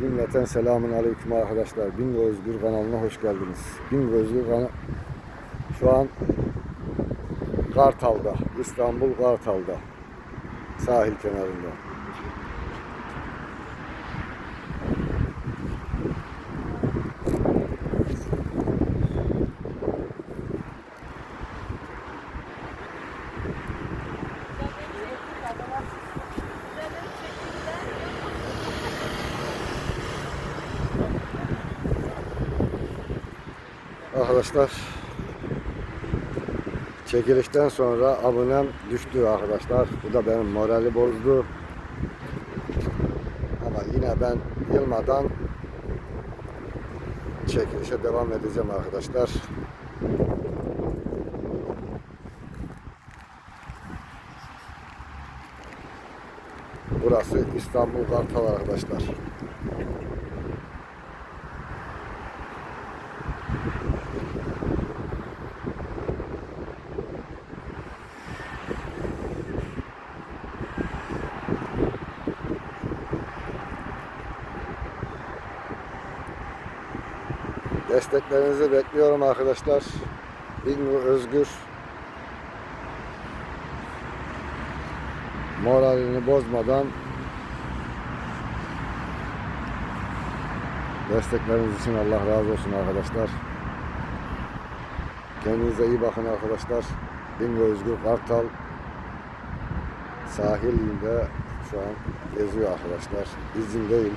Cümleten selamun aleyküm arkadaşlar. Bingo Özgür kanalına hoş geldiniz. Bingo Özgür kanalı şu an Kartal'da, İstanbul Kartal'da sahil kenarında. Arkadaşlar çekilişten sonra abonem düştü arkadaşlar. Bu da benim morali bozdu. Ama yine ben yılmadan çekilişe devam edeceğim arkadaşlar. Burası İstanbul Kartal arkadaşlar. Desteklerinizi bekliyorum arkadaşlar. Bingo Özgür moralini bozmadan destekleriniz için Allah razı olsun arkadaşlar. Kendinize iyi bakın arkadaşlar. Bingo Özgür Kartal sahilinde şu an geziyor arkadaşlar. İzindeyim.